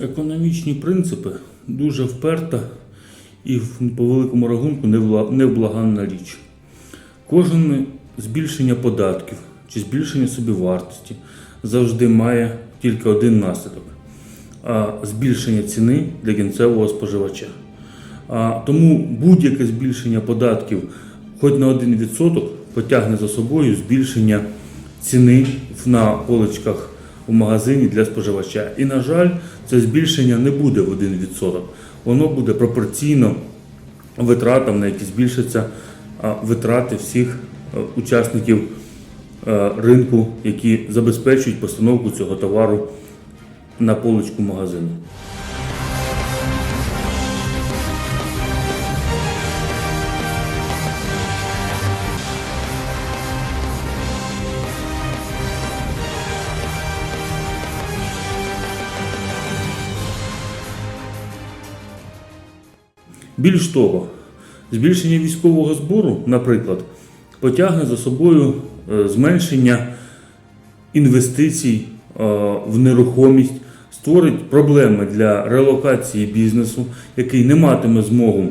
Економічні принципи дуже вперта і по великому рахунку невблаганна річ. Кожне збільшення податків чи збільшення собівартості завжди має тільки один наслідок а збільшення ціни для кінцевого споживача. А, тому будь-яке збільшення податків хоч на 1% потягне за собою збільшення ціни на поличках у магазині для споживача. І, на жаль, це збільшення не буде в 1%. Воно буде пропорційно витратам, на які збільшаться витрати всіх е, учасників е, ринку, які забезпечують постановку цього товару на полочку магазину. Більш того, збільшення військового збору, наприклад, потягне за собою е, зменшення інвестицій е, в нерухомість, створить проблеми для релокації бізнесу, який не матиме змогу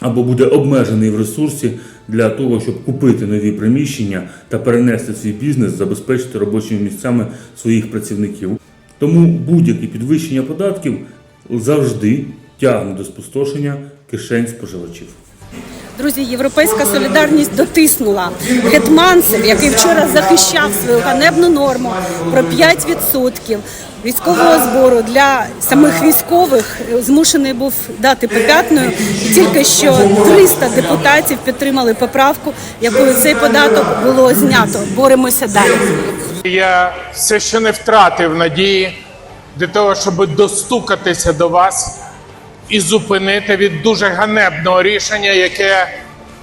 або буде обмежений в ресурсі для того, щоб купити нові приміщення та перенести свій бізнес, забезпечити робочими місцями своїх працівників. Тому будь-яке підвищення податків завжди тягне до спустошення кишень споживачів. Друзі, європейська солідарність дотиснула гетманцев, який вчора захищав свою ганебну норму про 5% військового збору для самих військових. Змушений був дати попятною. Тільки що 300 депутатів підтримали поправку, якою цей податок було знято. Боремося далі. Я все ще не втратив надії для того, щоб достукатися до вас і зупинити від дуже ганебного рішення, яке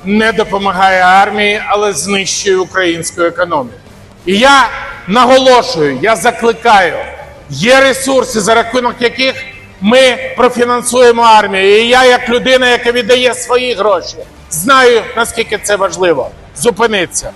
не допомагає армії, але знищує українську економіку. І я наголошую, я закликаю, є ресурси, за рахунок яких ми профінансуємо армію. І я, як людина, яка віддає свої гроші, знаю наскільки це важливо. Зупиниться.